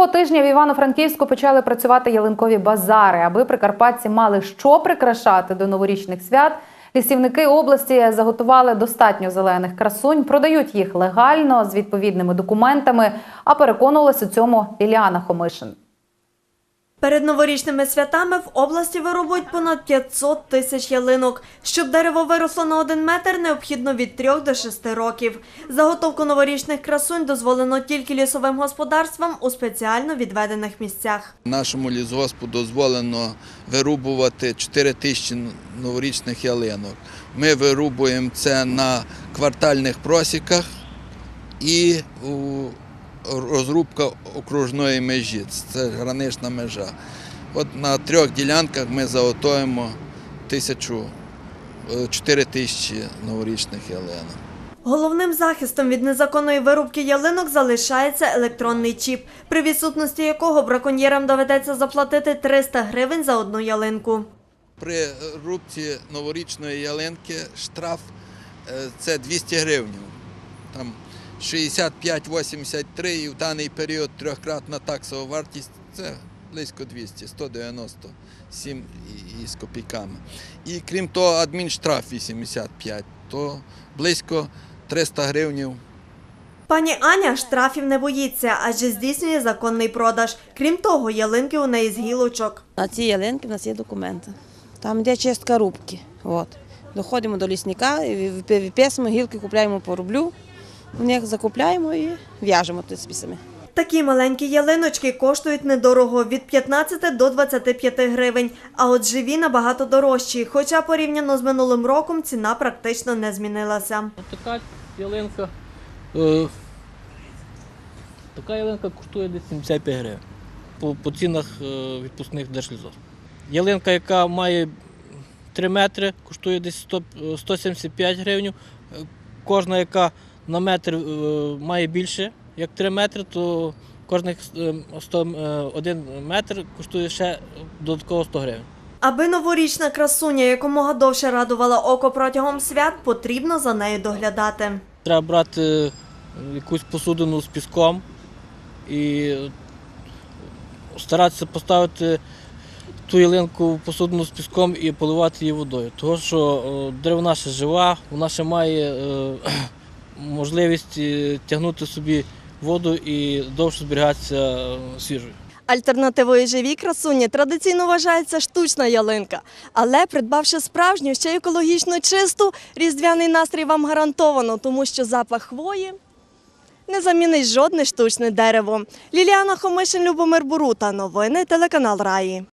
цього тижня в Івано-Франківську почали працювати ялинкові базари, аби прикарпатці мали що прикрашати до новорічних свят. Лісівники області заготували достатньо зелених красунь, продають їх легально з відповідними документами. А переконувалась у цьому Іліана Хомишин. Перед новорічними святами в області вирубують понад 500 тисяч ялинок. Щоб дерево виросло на один метр, необхідно від 3 до 6 років. Заготовку новорічних красунь дозволено тільки лісовим господарствам у спеціально відведених місцях. Нашому лісгоспу дозволено вирубувати 4 тисячі новорічних ялинок. Ми вирубуємо це на квартальних просіках і у розрубка окружної межі. Це гранична межа. От на трьох ділянках ми заготуємо тисячу, 4 тисячі новорічних ялинок. Головним захистом від незаконної вирубки ялинок залишається електронний чіп, при відсутності якого браконьєрам доведеться заплатити 300 гривень за одну ялинку. При рубці новорічної ялинки штраф е, це 200 гривень. Там 65-83 і в даний період трьохкратна таксова вартість це близько 200, 197 і- і з копійками. І крім того, адмінштраф 85, то близько 300 гривень Пані Аня штрафів не боїться, адже здійснює законний продаж. Крім того, ялинки у неї з гілочок. На цій ялинці в нас є документи. Там йде чистка рубки. От. Доходимо до лісника, виписуємо, гілки купляємо по рублю, у них закупляємо і в'яжемо тут собі самі. Такі маленькі ялиночки коштують недорого від 15 до 25 гривень, а от живі набагато дорожчі. Хоча порівняно з минулим роком ціна практично не змінилася. Така ялинка. Е, така ялинка коштує десь 75 гривень по, по цінах е, відпускних держлізов. Ялинка, яка має 3 метри, коштує десь 100, е, 175 гривень. Е, Кожна, яка на метр е, має більше, як 3 метри, то кожних е, 100, е, 1 метр коштує ще додатково 100 гривень. Аби новорічна красуня якомога довше радувала око протягом свят, потрібно за нею доглядати. Треба брати е, якусь посудину з піском і старатися поставити ту ялинку в посудину з піском і поливати її водою. Тому що е, деревина ще жива, вона ще має е, можливість е, тягнути собі воду і довше зберігатися е, свіжою. Альтернативою живій красуні традиційно вважається штучна ялинка. Але придбавши справжню, ще й екологічно чисту, різдвяний настрій вам гарантовано, тому що запах хвої не замінить жодне штучне дерево. Ліліана Хомишин, Любомир Бурута. Новини телеканал Раї.